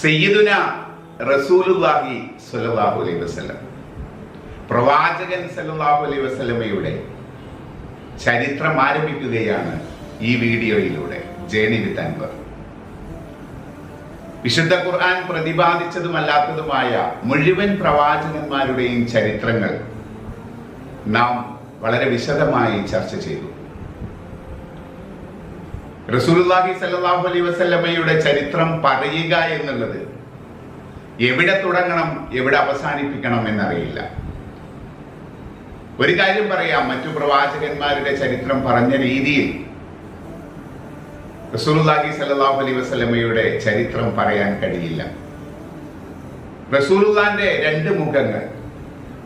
സയ്യിദുന റസൂലുല്ലാഹി സ്വല്ലല്ലാഹു അലൈഹി വസല്ലം. പ്രവാചകൻ സല്ലല്ലാഹു അലൈഹി വസല്ലമയുടെ ചരിത്രം ആരംഭിക്കുകയാണ് ഈ വീഡിയോയിലൂടെ. Journey with Anvar. വിശുദ്ധ ഖുർആൻ പ്രതിപാദിച്ചതുമല്ലാത്തതുമായ മുഴുവൻ പ്രവാചകന്മാരുടെയും ചരിത്രങ്ങൾ നാം വളരെ വിശദമായി ചർച്ച ചെയ്തു. റസൂലുള്ളാഹി സല്ലല്ലാഹു അലൈഹി വസല്ലമയുടെ ചരിത്രം പറയുക എന്നുള്ളത് എവിടെ തുടങ്ങണം എവിടെ അവസാനിപ്പിക്കണം എന്നറിയില്ല. ഒരു കാര്യം പറയാം മറ്റു പ്രവാചകന്മാരുടെ ചരിത്രം പറഞ്ഞ രീതിയിൽ റസൂലുള്ളാഹി സല്ലല്ലാഹു അലൈഹി വസല്ലമയുടെ ചരിത്രം പറയാൻ കഴിയില്ല. റസൂലുള്ളാന്റെ രണ്ട് മുഖങ്ങൾ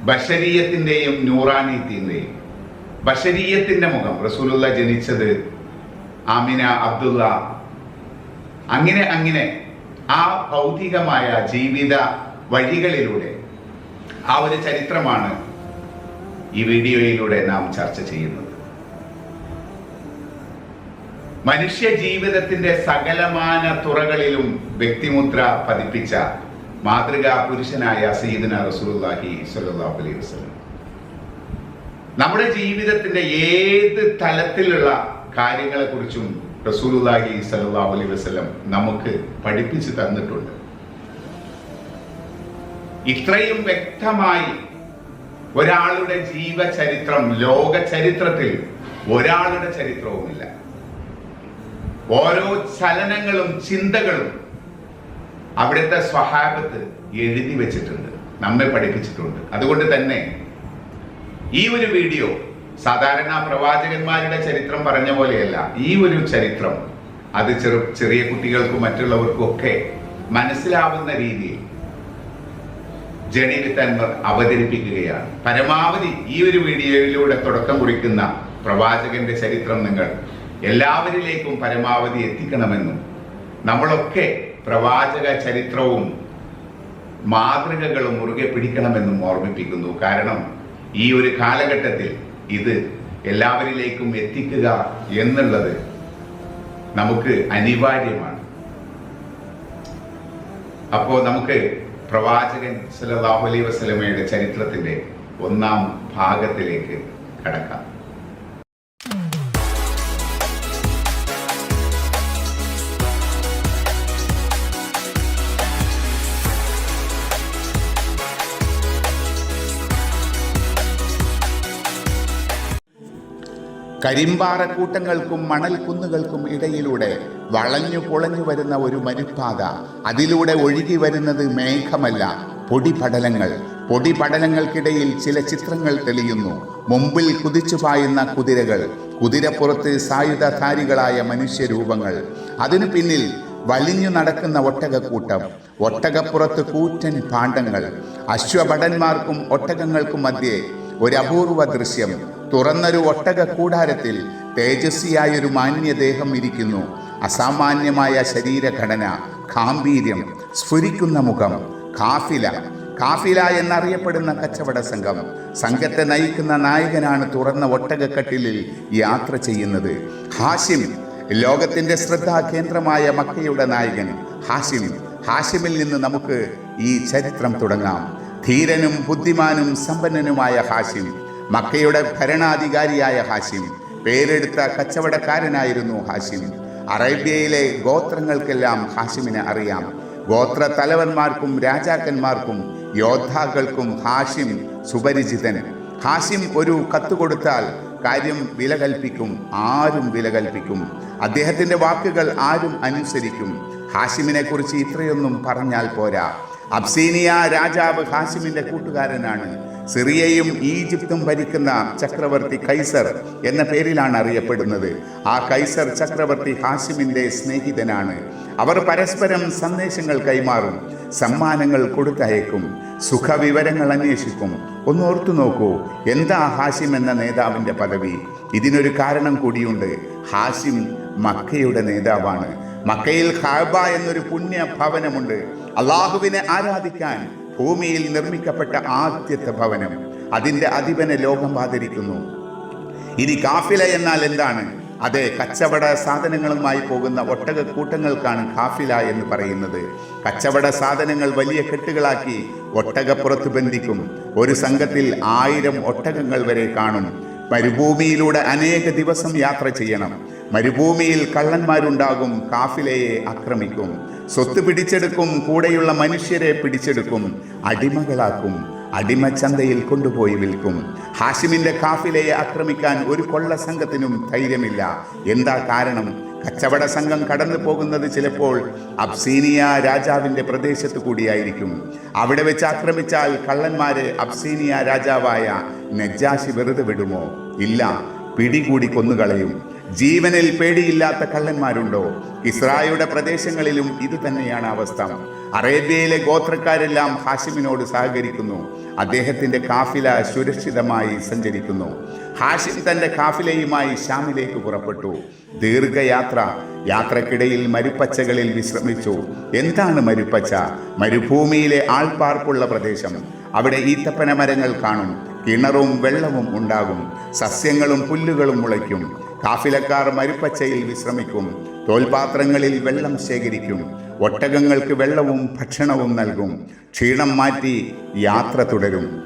ബഷരീയത്തിന്റെയും നൂറാനീത്തിന്റെയും. ബഷരീയത്തിന്റെ മുഖം റസൂലുള്ള ജനിച്ചത് ആമിന അബ്ദുള്ള. അങ്ങനെ അങ്ങനെ ആ ഭൗതികമായ ജീവിത വഴികളിലൂടെ ആ ഒരു ചരിത്രമാണ് ഈ വീഡിയോയിലൂടെ നാം ചർച്ച ചെയ്യുന്നത്. മനുഷ്യ ജീവിതത്തിന്റെ സകലമാന തുറകളിലും വ്യക്തിമുദ്ര പതിപ്പിച്ച മാതൃകാ പുരുഷനായ സീദന റസൂലുള്ളാഹി സ്വല്ലല്ലാഹു അലൈഹി വസല്ലം. നമ്മുടെ ജീവിതത്തിന്റെ ഏത് തലത്തിലുള്ള കാര്യങ്ങളെക്കുറിച്ചും റസൂലുള്ളാഹി സല്ലല്ലാഹു അലൈഹി വസല്ലം നമുക്ക് പഠിപ്പിച്ചു തന്നിട്ടുണ്ട്. ഇത്രയും വ്യക്തമായി ഒരാളുടെ ജീവചരിത്രം ലോക ചരിത്രത്തിൽ ഒരാളുടെ ചരിത്രവുമില്ല. ഓരോ ചലനങ്ങളും ചിന്തകളും അവിടുത്തെ സ്വഹാബത്ത് എഴുതി വെച്ചിട്ടുണ്ട് നമ്മെ പഠിപ്പിച്ചിട്ടുണ്ട്. അതുകൊണ്ട് തന്നെ ഈ ഒരു വീഡിയോ സാധാരണ പ്രവാചകന്മാരുടെ ചരിത്രം പറഞ്ഞ പോലെയല്ല. ഈ ഒരു ചരിത്രം അത് ചെറു ചെറിയ കുട്ടികൾക്കും മറ്റുള്ളവർക്കും ഒക്കെ മനസ്സിലാവുന്ന രീതിയിൽ ജനീൽ തന്മർ അവതരിപ്പിക്കുകയാണ്. പരമാവധി ഈ ഒരു വീഡിയോയിലൂടെ തുടക്കം കുറിക്കുന്ന പ്രവാചകന്റെ ചരിത്രം നിങ്ങൾ എല്ലാവരിലേക്കും പരമാവധി എത്തിക്കണമെന്നും നമ്മളൊക്കെ പ്രവാചക ചരിത്രവും മാതൃകകളും മുറുകെ പിടിക്കണമെന്നും ഓർമ്മിപ്പിക്കുന്നു. കാരണം ഈ ഒരു കാലഘട്ടത്തിൽ ഇത് എല്ലാവരിലേക്കും എത്തിക്കുക എന്നുള്ളത് നമുക്ക് അനിവാര്യമാണ്. അപ്പോൾ നമുക്ക് പ്രവാചകൻ സല്ലല്ലാഹു അലൈഹി വസല്ലമയുടെ ചരിത്രത്തിന്റെ ഒന്നാം ഭാഗത്തിലേക്ക് കടക്കാം. കരിമ്പാറക്കൂട്ടങ്ങൾക്കും മണൽക്കുന്നുകൾക്കും ഇടയിലൂടെ വളഞ്ഞു പൊളഞ്ഞു വരുന്ന ഒരു മരുപ്പാത അതിലൂടെ ഒഴുകി വരുന്നത് മേഘമല്ല പൊടിപടലങ്ങൾ. പൊടിപടലങ്ങൾക്കിടയിൽ ചില ചിത്രങ്ങൾ തെളിയുന്നു. മുമ്പിൽ കുതിച്ചു പായുന്ന കുതിരകൾ കുതിരപ്പുറത്ത് സായുധധാരികളായ മനുഷ്യരൂപങ്ങൾ. അതിനു പിന്നിൽ വലിഞ്ഞു നടക്കുന്ന ഒട്ടകക്കൂട്ടം ഒട്ടകപ്പുറത്ത് കൂറ്റൻ പാണ്ഡങ്ങൾ. അശ്വഭടന്മാർക്കും ഒട്ടകങ്ങൾക്കും മധ്യേ ഒരു അപൂർവ ദൃശ്യം തുറന്നൊരു ഒട്ടക കൂടാരത്തിൽ തേജസ്വിയായൊരു മാന്യദേഹം ഇരിക്കുന്നു. അസാമാന്യമായ ശരീരഘടന ഗാംഭീര്യം സ്ഫുരിക്കുന്ന മുഖം കാഫില. കാഫില എന്നറിയപ്പെടുന്ന കച്ചവട സംഘം. സംഘത്തെ നയിക്കുന്ന നായകനാണ് തുറന്ന ഒട്ടകക്കട്ടിലിൽ യാത്ര ചെയ്യുന്നത്. ഹാഷിം ലോകത്തിന്റെ ശ്രദ്ധാ കേന്ദ്രമായ മക്കയുടെ നായകൻ ഹാഷിം. ഹാഷിമിൽ നിന്ന് നമുക്ക് ഈ ചരിത്രം തുടങ്ങാം. ധീരനും ബുദ്ധിമാനും സമ്പന്നനുമായ ഹാഷിം. മക്കയുടെ ഭരണാധികാരിയായ ഹാഷിം. പേരെടുത്ത കച്ചവടക്കാരനായിരുന്നു ഹാഷിം. അറേബ്യയിലെ ഗോത്രങ്ങൾക്കെല്ലാം ഹാഷിമിനെ അറിയാം. ഗോത്ര തലവന്മാർക്കും രാജാക്കന്മാർക്കും യോദ്ധാക്കൾക്കും ഹാഷിം സുപരിചിതൻ. ഹാഷിം ഒരു കത്ത് കൊടുത്താൽ കാര്യം വില കൽപ്പിക്കും ആരും വില കൽപ്പിക്കും. അദ്ദേഹത്തിന്റെ വാക്കുകൾ ആരും അനുസരിക്കും. ഹാഷിമിനെ കുറിച്ച് ഇത്രയൊന്നും പറഞ്ഞാൽ പോരാ. അബ്സീനിയ രാജാവ് ഹാഷിമിന്റെ കൂട്ടുകാരനാണ്. സിറിയയും ഈജിപ്തും ഭരിക്കുന്ന ചക്രവർത്തി കൈസർ എന്ന പേരിലാണ് അറിയപ്പെടുന്നത്. ആ കൈസർ ചക്രവർത്തി ഹാഷിമിന്റെ സ്നേഹിതനാണ്. അവർ പരസ്പരം സന്ദേശങ്ങൾ കൈമാറും സമ്മാനങ്ങൾ കൊടുത്തയക്കും സുഖവിവരങ്ങൾ അന്വേഷിക്കും. ഒന്ന് ഓർത്തു നോക്കൂ എന്താ ഹാഷിം എന്ന നേതാവിന്റെ പദവി? ഇതിനൊരു കാരണം കൂടിയുണ്ട്. ഹാഷിം മക്കയുടെ നേതാവാണ്. മക്കയിൽ ഖാബ എന്നൊരു പുണ്യ ഭവനമുണ്ട് അള്ളാഹുവിനെ ആരാധിക്കാൻ ഭൂമിയിൽ നിർമ്മിക്കപ്പെട്ട ആദ്യത്തെ ഭവനം അതിന്റെ അധിപനെ ലോകം ആദരിക്കുന്നു. ഇനി കാഫില എന്നാൽ എന്താണ്? അതെ കച്ചവട സാധനങ്ങളുമായി പോകുന്ന ഒട്ടക കൂട്ടങ്ങൾക്കാണ് കാഫില എന്ന് പറയുന്നത്. കച്ചവട സാധനങ്ങൾ വലിയ കെട്ടുകളാക്കി ഒട്ടകപ്പുറത്ത് ബന്ധിക്കും. ഒരു സംഘത്തിൽ ആയിരം ഒട്ടകങ്ങൾ വരെ കാണും. മരുഭൂമിയിലൂടെ അനേക ദിവസം യാത്ര ചെയ്യണം. മരുഭൂമിയിൽ കള്ളന്മാരുണ്ടാകും കാഫിലയെ ആക്രമിക്കും. സ്വത്ത് പിടിച്ചെടുക്കും കൂടെയുള്ള മനുഷ്യരെ പിടിച്ചെടുക്കും അടിമകളാക്കും അടിമച്ചന്തയിൽ കൊണ്ടുപോയി വിൽക്കും. ഹാഷിമിന്റെ കാഫിലയെ ആക്രമിക്കാൻ ഒരു കൊള്ള സംഘത്തിനും ധൈര്യമില്ല. എന്താ കാരണം? കച്ചവട സംഘം കടന്നു പോകുന്നത് ചിലപ്പോൾ അബ്സീനിയ രാജാവിന്റെ പ്രദേശത്ത് കൂടിയായിരിക്കും. അവിടെ വെച്ച് ആക്രമിച്ചാൽ കള്ളന്മാരെ അബ്സീനിയ രാജാവായ നജാഷി വെറുതെ വിടുമോ? ഇല്ല പിടികൂടി കൊന്നുകളയും. ജീവനിൽ പേടിയില്ലാത്ത കള്ളന്മാരുണ്ടോ? ഇസ്രായുടെ പ്രദേശങ്ങളിലും ഇത് തന്നെയാണ് അവസ്ഥ. അറേബ്യയിലെ ഗോത്രക്കാരെല്ലാം ഹാഷിമിനോട് സഹകരിക്കുന്നു. അദ്ദേഹത്തിന്റെ കാഫില സുരക്ഷിതമായി സഞ്ചരിക്കുന്നു. ഹാഷിം തന്റെ കാഫിലയുമായി ഷാമിലേക്ക് പുറപ്പെട്ടു. ദീർഘയാത്ര യാത്രക്കിടയിൽ മരുപ്പച്ചകളിൽ വിശ്രമിച്ചു. എന്താണ് മരുപ്പച്ച? മരുഭൂമിയിലെ ആൾപ്പാർപ്പുള്ള പ്രദേശം. അവിടെ ഈത്തപ്പന മരങ്ങൾ കാണും. കിണറും വെള്ളവും ഉണ്ടാകും. സസ്യങ്ങളും പുല്ലുകളും മുളയ്ക്കും. കാഫിലക്കാർ മരുപ്പച്ചയിൽ വിശ്രമിക്കും തോൽപാത്രങ്ങളിൽ വെള്ളം ശേഖരിക്കും ഒട്ടകങ്ങൾക്ക് വെള്ളവും ഭക്ഷണവും നൽകും ക്ഷീണം മാറ്റി യാത്ര തുടരും.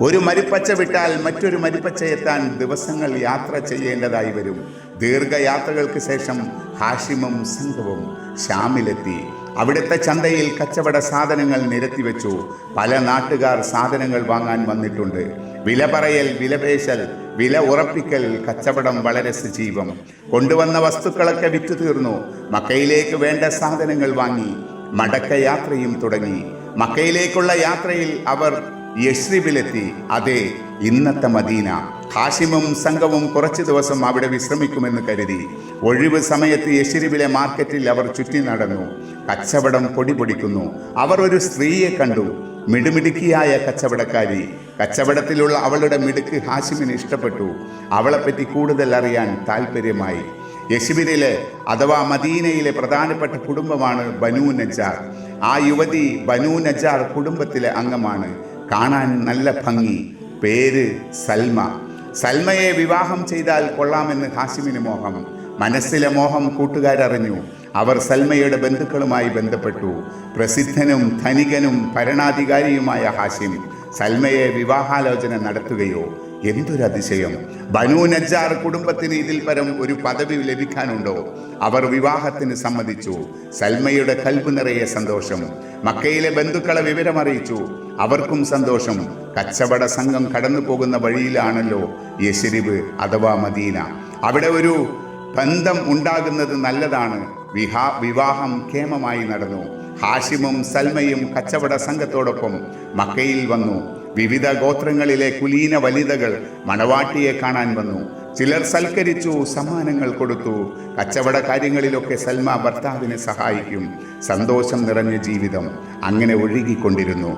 ഒരു മരുപ്പച്ച വിട്ടാൽ മറ്റൊരു മരുപ്പച്ച എത്താൻ ദിവസങ്ങൾ യാത്ര ചെയ്യേണ്ടതായി വരും. ദീർഘയാത്രകൾക്ക് ശേഷം ഹാഷിമും സംഘവും ഷാമിലെത്തി അവിടുത്തെ ചന്തയിൽ കച്ചവട സാധനങ്ങൾ നിരത്തിവെച്ചു. പല നാട്ടുകാർ സാധനങ്ങൾ വാങ്ങാൻ വന്നിട്ടുണ്ട്. വില പറയൽ വിലപേശൽ വില ഉറപ്പിക്കൽ കച്ചവടം വളരെ സജീവം. കൊണ്ടുവന്ന വസ്തുക്കളൊക്കെ വിറ്റു തീർന്നു. മക്കയിലേക്ക് വേണ്ട സാധനങ്ങൾ വാങ്ങി മടക്കയാത്രയും തുടങ്ങി. മക്കയിലേക്കുള്ള യാത്രയിൽ അവർ യശ്രിബിലെത്തി അതെ ഇന്നത്തെ മദീന. ഹാഷിമും സംഘവും കുറച്ചു ദിവസം അവിടെ വിശ്രമിക്കുമെന്ന് കരുതി. ഒഴിവ് സമയത്ത് യശ്രിബിലെ മാർക്കറ്റിൽ അവർ ചുറ്റി നടന്നു. കച്ചവടം പൊടിപൊടിക്കുന്നു അവർ ഒരു സ്ത്രീയെ കണ്ടു. മിടുമിടുക്കിയായ കച്ചവടക്കാരി. കച്ചവടത്തിലുള്ള അവളുടെ മിടുക്ക് ഹാഷിമിന് ഇഷ്ടപ്പെട്ടു. അവളെപ്പറ്റി കൂടുതൽ അറിയാൻ താല്പര്യമായി യശുബിരിലെ അഥവാ മദീനയിലെ പ്രധാനപ്പെട്ട കുടുംബമാണ് ബനു നജാർ. ആ യുവതി ബനു നജാർ കുടുംബത്തിലെ അംഗമാണ്. കാണാൻ നല്ല ഭംഗി. പേര് സൽമ. സൽമയെ വിവാഹം ചെയ്താൽ കൊള്ളാമെന്ന് ഹാഷിമിന് മോഹം. മനസ്സിലെ മോഹം കൂട്ടുകാരറിഞ്ഞു. അവർ സൽമയുടെ ബന്ധുക്കളുമായി ബന്ധപ്പെട്ടു. പ്രസിദ്ധനും ധനികനും ഭരണാധികാരിയുമായ ഹാഷിം. സൽമയെ വിവാഹാലോചന നടത്തുകയോ? എന്തൊരതിശയം? ബനു നജാർ കുടുംബത്തിന് ഇതിൽ പരം ഒരു പദവി ലഭിക്കാനുണ്ടോ? അവർ വിവാഹത്തിന് സമ്മതിച്ചു. സൽമയുടെ കൽബ് നിറയെ സന്തോഷം. മക്കയിലെ ബന്ധുക്കളെ വിവരമറിയിച്ചു. അവർക്കും സന്തോഷം. കച്ചവട സംഘം കടന്നു പോകുന്ന വഴിയിലാണല്ലോ യശരിബ് അഥവാ മദീന. അവിടെ ഒരു ബന്ധം ഉണ്ടാകുന്നത് നല്ലതാണ്. വിഹാ വിവാഹം ക്ഷേമമായി നടന്നു. ഹാഷിമും സൽമയും കച്ചവട സംഘത്തോടൊപ്പം മക്കയിൽ വന്നു. വിവിധ ഗോത്രങ്ങളിലെ കുലീന വനിതകൾ മണവാട്ടിയെ കാണാൻ വന്നു. ചിലർ സൽക്കരിച്ചു സമ്മാനങ്ങൾ കൊടുത്തു. കച്ചവട കാര്യങ്ങളിലൊക്കെ സൽമ ഭർത്താവിനെ സഹായിക്കും. സന്തോഷം നിറഞ്ഞ ജീവിതം അങ്ങനെ ഒഴുകിക്കൊണ്ടിരുന്നു.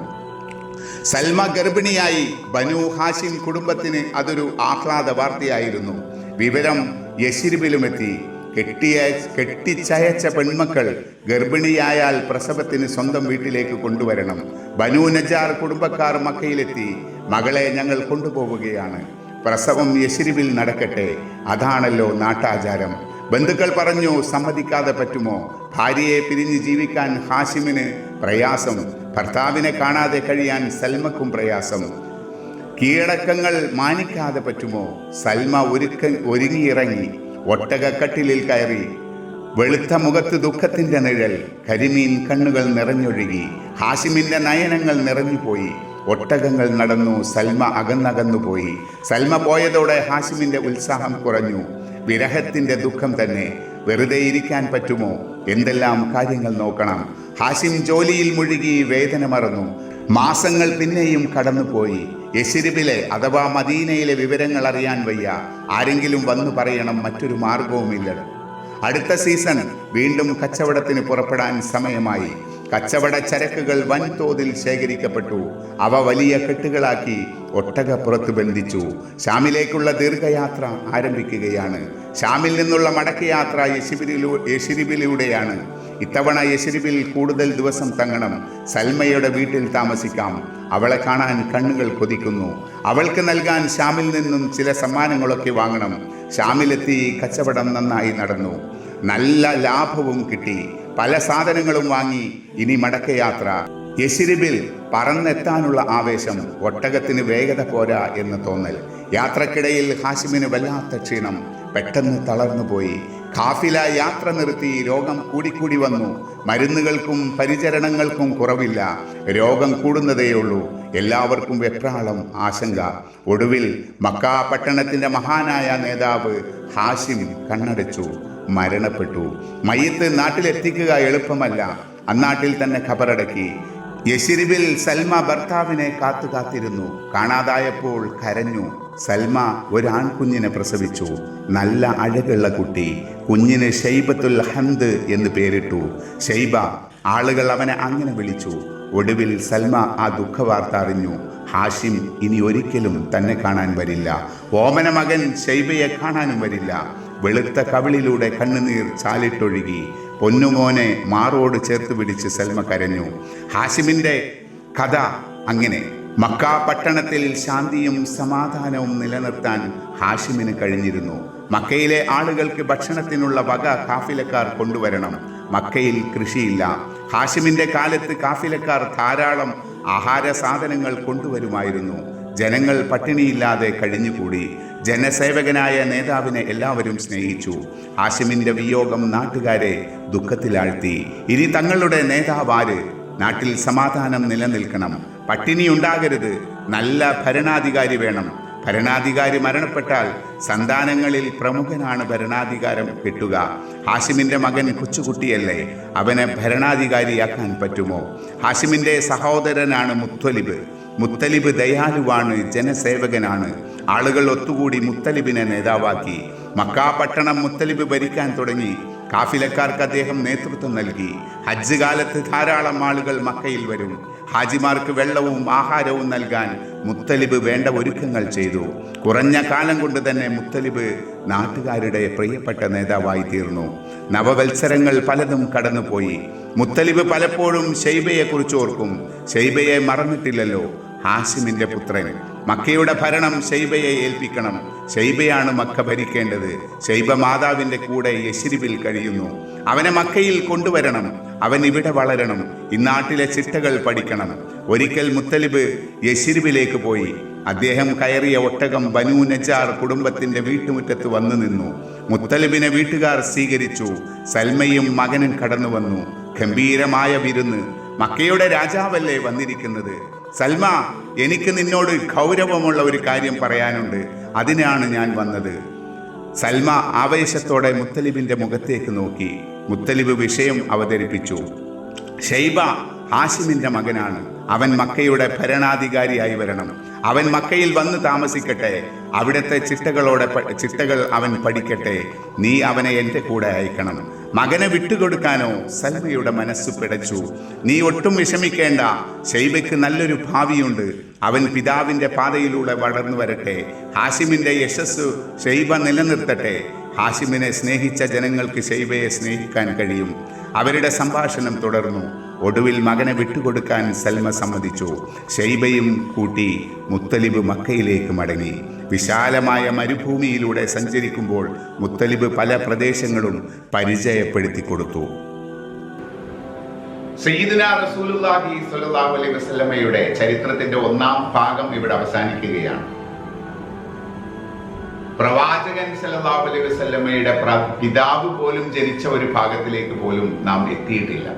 സൽമ ഗർഭിണിയായി ബനു ഹാഷിം കുടുംബത്തിന് അതൊരു ആഹ്ലാദ വാർത്തയായിരുന്നു. വിവരം യശിരിബിലുമെത്തി കെട്ടിയ കെട്ടിച്ചയച്ച പെൺമക്കൾ ഗർഭിണിയായാൽ പ്രസവത്തിന് സ്വന്തം വീട്ടിലേക്ക് കൊണ്ടുവരണം. ബനു നജാർ കുടുംബക്കാർ മക്കയിലെത്തി മകളെ ഞങ്ങൾ കൊണ്ടുപോവുകയാണ്. പ്രസവം യശിരിവിൽ നടക്കട്ടെ. അതാണല്ലോ നാട്ടാചാരം. ബന്ധുക്കൾ പറഞ്ഞു സമ്മതിക്കാതെ പറ്റുമോ? ഭാര്യയെ പിരിഞ്ഞ് ജീവിക്കാൻ ഹാഷിമിന് പ്രയാസം. ഭർത്താവിനെ കാണാതെ കഴിയാൻ സൽമക്കും പ്രയാസം. കീഴടക്കങ്ങൾ മാനിക്കാതെ പറ്റുമോ? സൽമ ഒരുക്ക ഒരുങ്ങിയിറങ്ങി. ഒട്ടകക്കട്ടിലിൽ കയറി വെളുത്ത മുഖത്ത് ദുഃഖത്തിന്റെ നിഴൽ കരിമീൻ കണ്ണുകൾ നിറഞ്ഞൊഴുകി ഹാഷിമിന്റെ നയനങ്ങൾ നിറഞ്ഞുപോയി. ഒട്ടകങ്ങൾ നടന്നു സൽമ അകന്നകന്നു പോയി സൽമ പോയതോടെ ഹാഷിമിന്റെ ഉത്സാഹം കുറഞ്ഞു. വിരഹത്തിന്റെ ദുഃഖം തന്നെ. വെറുതെ ഇരിക്കാൻ പറ്റുമോ? എന്തെല്ലാം കാര്യങ്ങൾ നോക്കണം? ഹാഷിം ജോലിയിൽ മുഴുകി വേദന മറന്നു. മാസങ്ങൾ പിന്നെയും കടന്നുപോയി. യശിരിബിലെ അഥവാ മദീനയിലെ വിവരങ്ങൾ അറിയാൻ വയ്യ. ആരെങ്കിലും വന്നു പറയണം മറ്റൊരു മാർഗവുമില്ല അടുത്ത സീസൺ വീണ്ടും കച്ചവടത്തിന് പുറപ്പെടാൻ സമയമായി. കച്ചവട ചരക്കുകൾ വൻതോതിൽ ശേഖരിക്കപ്പെട്ടു. അവ വലിയ കെട്ടുകളാക്കി ഒട്ടകപ്പുറത്ത് ബന്ധിച്ചു. ഷാമിലേക്കുള്ള ദീർഘയാത്ര ആരംഭിക്കുകയാണ്. ഷാമിൽ നിന്നുള്ള മടക്കയാത്ര യശിബിരിലൂ യശിരിബിലൂടെയാണ്. ഇത്തവണ യശരിബിൽ കൂടുതൽ ദിവസം തങ്ങണം. സൽമയുടെ വീട്ടിൽ താമസിക്കാം. അവളെ കാണാൻ കണ്ണുകൾ കൊതിക്കുന്നു. അവൾക്ക് നൽകാൻ ഷാമിൽ നിന്നും ചില സമ്മാനങ്ങളൊക്കെ വാങ്ങണം. ശ്യാമിലെത്തി കച്ചവടം നന്നായി നടന്നു. നല്ല ലാഭവും കിട്ടി. പല സാധനങ്ങളും വാങ്ങി ഇനി മടക്കയാത്ര. യശിരിബിൽ പറന്നെത്താനുള്ള ആവേശം ഒട്ടകത്തിന് വേഗത പോരാ എന്ന് തോന്നൽ. യാത്രക്കിടയിൽ ഹാഷിമിന് വല്ലാത്ത ക്ഷീണം. പെട്ടെന്ന് തളർന്നുപോയി. കാഫില യാത്ര നിർത്തി രോഗം കൂടിക്കൂടി വന്നു. മരുന്നുകൾക്കും പരിചരണങ്ങൾക്കും കുറവില്ല. രോഗം കൂടുന്നതേയുള്ളൂ എല്ലാവർക്കും വെപ്രാളം ആശങ്ക. ഒടുവിൽ മക്ക പട്ടണത്തിന്റെ മഹാനായ നേതാവ് ഹാഷിം കണ്ണടച്ചു. മരണപ്പെട്ടു. മയ്യത്ത് നാട്ടിലെത്തിക്കുക എളുപ്പമല്ല. അന്നാട്ടിൽ തന്നെ ഖബറടക്കി. യശിരിബിൽ സൽമ ഭർത്താവിനെ കാത്തു കാത്തിരുന്നു കാണാതായപ്പോൾ കരഞ്ഞു. സൽമ ഒരു ആൺകുഞ്ഞിനെ പ്രസവിച്ചു. നല്ല അഴകുള്ള കുട്ടി. കുഞ്ഞിന് ഷെയ്ബത്തുൽ ഹന്ദ് എന്ന് പേരിട്ടു. ഷെയ്ബ ആളുകൾ അവനെ അങ്ങനെ വിളിച്ചു. ഒടുവിൽ സൽമ ആ ദുഃഖവാർത്ത അറിഞ്ഞു. ഹാഷിം ഇനി ഒരിക്കലും തന്നെ കാണാൻ വരില്ല. ഓമന മകൻ ഷെയ്ബയെ കാണാനും വരില്ല. വെളുത്ത കവിളിലൂടെ കണ്ണുനീർ ചാലിട്ടൊഴുകി. പൊന്നുമോനെ മാറോട് ചേർത്ത് പിടിച്ച് സൽമ കരഞ്ഞു. ഹാഷിമിന്റെ കഥ അങ്ങനെ. മക്ക പട്ടണത്തിൽ ശാന്തിയും സമാധാനവും നിലനിർത്താൻ ഹാഷിമിന് കഴിഞ്ഞിരുന്നു. മക്കയിലെ ആളുകൾക്ക് ഭക്ഷണത്തിനുള്ള വക കാഫിലക്കാർ കൊണ്ടുവരണം. മക്കയിൽ കൃഷിയില്ല. ഹാഷിമിന്റെ കാലത്ത് കാഫിലക്കാർ ധാരാളം ആഹാര സാധനങ്ങൾ കൊണ്ടുവരുമായിരുന്നു. ജനങ്ങൾ പട്ടിണിയില്ലാതെ കഴിഞ്ഞുകൂടി. ജനസേവകനായ നേതാവിനെ എല്ലാവരും സ്നേഹിച്ചു. ഹാഷിമിന്റെ വിയോഗം നാട്ടുകാരെ ദുഃഖത്തിലാഴ്ത്തി. ഇനി തങ്ങളുടെ നേതാവാര് നാട്ടിൽ സമാധാനം നിലനിൽക്കണം. പട്ടിണി ഉണ്ടാകരുത്. നല്ല ഭരണാധികാരി വേണം. ഭരണാധികാരി മരണപ്പെട്ടാൽ സന്താനങ്ങളിൽ പ്രമുഖനാണ് ഭരണാധികാരം കിട്ടുക. ഹാഷിമിന്റെ മകൻ കൊച്ചുകുട്ടിയല്ലേ? അവനെ ഭരണാധികാരിയാക്കാൻ പറ്റുമോ? ഹാഷിമിന്റെ സഹോദരനാണ് മുത്തലിബ്. മുത്തലിബ് ദയാലുവാണ് ജനസേവകനാണ്. ആളുകൾ ഒത്തുകൂടി മുത്തലിബിനെ നേതാവാക്കി. മക്കാ പട്ടണം മുത്തലിബ് ഭരിക്കാൻ തുടങ്ങി. കാഫിലക്കാർക്ക് അദ്ദേഹം നേതൃത്വം നൽകി. ഹജ്ജ് കാലത്ത് ധാരാളം ആളുകൾ മക്കയിൽ വരും. ഹാജിമാർക്ക് വെള്ളവും ആഹാരവും നൽകാൻ മുത്തലിബ് വേണ്ട ഒരുക്കങ്ങൾ ചെയ്തു. കുറഞ്ഞ കാലം കൊണ്ട് തന്നെ മുത്തലിബ് നാട്ടുകാരുടെ പ്രിയപ്പെട്ട നേതാവായി തീർന്നു. നവവത്സരങ്ങൾ പലതും കടന്നുപോയി. മുത്തലിബ് പലപ്പോഴും ഷെയ്ബയെക്കുറിച്ച് ഓർക്കും. ഷെയ്ബയെ മറന്നിട്ടില്ലല്ലോ. ഹാസിമിന്റെ പുത്രൻ. മക്കയുടെ ഭരണം ഷെയ്ബയെ ഏൽപ്പിക്കണം. ഷെയ്ബയാണ് മക്ക ഭരിക്കേണ്ടത്. ഷെയ്ബ മാതാവിന്റെ കൂടെ യശിരിബിൽ കഴിയുന്നു. അവനെ മക്കയിൽ കൊണ്ടുവരണം. അവൻ ഇവിടെ വളരണം. ഈ നാട്ടിലെ ചിട്ടകൾ പഠിക്കണം. ഒരിക്കൽ മുത്തലിബ് യശിരിബിലേക്ക് പോയി. അദ്ദേഹം കയറിയ ഒട്ടകം ബനു നജാർ കുടുംബത്തിന്റെ വീട്ടുമുറ്റത്ത് വന്നു നിന്നു. മുത്തലിബിനെ വീട്ടുകാർ സ്വീകരിച്ചു. സൽമയും മകനും കടന്നു വന്നു. ഗംഭീരമായ വിരുന്ന്. മക്കയുടെ രാജാവല്ലേ വന്നിരിക്കുന്നത്? സൽമ എനിക്ക് നിന്നോട് ഗൗരവമുള്ള ഒരു കാര്യം പറയാനുണ്ട്. അതിനാണ് ഞാൻ വന്നത്. സൽമ ആവേശത്തോടെ മുത്തലിബിന്റെ മുഖത്തേക്ക് നോക്കി. മുത്തലിബ് വിഷയം അവതരിപ്പിച്ചു. ഷെയ്ബ ഹാഷിമിന്റെ മകനാണ്. അവൻ മക്കയുടെ ഭരണാധികാരിയായി വരണം. അവൻ മക്കയിൽ വന്ന് താമസിക്കട്ടെ. അവിടുത്തെ ചിട്ടകളോടെ ചിട്ടകൾ അവൻ പഠിക്കട്ടെ. നീ അവനെ എന്റെ കൂടെ അയക്കണം. മകനെ വിട്ടുകൊടുക്കാനോ സൽമയുടെ മനസ്സ് പിടച്ചു. നീ ഒട്ടും വിഷമിക്കേണ്ട. ഷെയ്ബയ്ക്ക് നല്ലൊരു ഭാവിയുണ്ട്. അവൻ പിതാവിന്റെ പാതയിലൂടെ വളർന്നു വരട്ടെ. ഹാഷിമിന്റെ യശസ് ഷെയ്ബ നിലനിർത്തട്ടെ. ഹാഷിമിനെ സ്നേഹിച്ച ജനങ്ങൾക്ക് ഷെയ്ബയെ സ്നേഹിക്കാൻ കഴിയും. അവരുടെ സംഭാഷണം തുടർന്നു. ഒടുവിൽ മകനെ വിട്ടുകൊടുക്കാൻ സൽമ സമ്മതിച്ചു. ഷെയ്ബയും കൂട്ടി മുത്തലിബ് മക്കയിലേക്ക് മടങ്ങി. വിശാലമായ മരുഭൂമിയിലൂടെ സഞ്ചരിക്കുമ്പോൾ മുത്തലിബ് പല പ്രദേശങ്ങളും പരിചയപ്പെടുത്തി കൊടുത്തു. സയ്യിദുന റസൂലുള്ളാഹി സ്വല്ലല്ലാഹു അലൈഹി വസല്ലമയുടെ ചരിത്രത്തിന്റെ ഒന്നാം ഭാഗം ഇവിടെ അവസാനിക്കുകയാണ്. പ്രവാചകൻ സല്ലല്ലാഹു അലൈഹി വസല്ലമയുടെ പ്ര- പിതാവ് പോലും ജനിച്ച ഒരു ഭാഗത്തിലേക്ക് പോലും നാം എത്തിയിട്ടില്ല.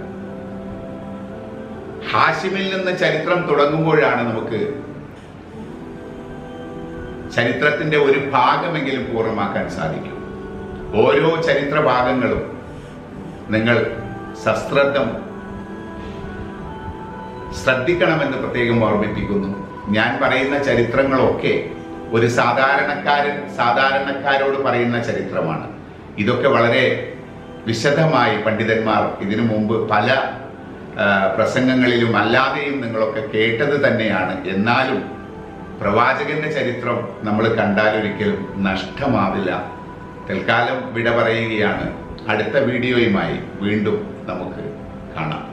ഹാഷിമിൽ നിന്ന് ചരിത്രം തുടങ്ങുമ്പോഴാണ് നമുക്ക് ചരിത്രത്തിന്റെ ഒരു ഭാഗമെങ്കിലും പൂർണമാക്കാൻ സാധിക്കും. ഓരോ ചരിത്ര ഭാഗങ്ങളും നിങ്ങൾ സശ്രദ്ധം ശ്രദ്ധിക്കണമെന്ന് പ്രത്യേകം ഓർമ്മിപ്പിക്കുന്നു. ഞാൻ പറയുന്ന ചരിത്രങ്ങളൊക്കെ ഒരു സാധാരണക്കാരൻ സാധാരണക്കാരോട് പറയുന്ന ചരിത്രമാണ്. ഇതൊക്കെ വളരെ വിശദമായി പണ്ഡിതന്മാർ ഇതിനു മുമ്പ് പല പ്രസംഗങ്ങളിലും അല്ലാതെയും നിങ്ങളൊക്കെ കേട്ടത് തന്നെയാണ്. എന്നാലും പ്രവാചകന്റെ ചരിത്രം നമ്മൾ കണ്ടാലൊരിക്കലും നഷ്ടമാവില്ല. തൽക്കാലം വിട പറയുകയാണ്. അടുത്ത വീഡിയോയുമായി വീണ്ടും നമുക്ക് കാണാം.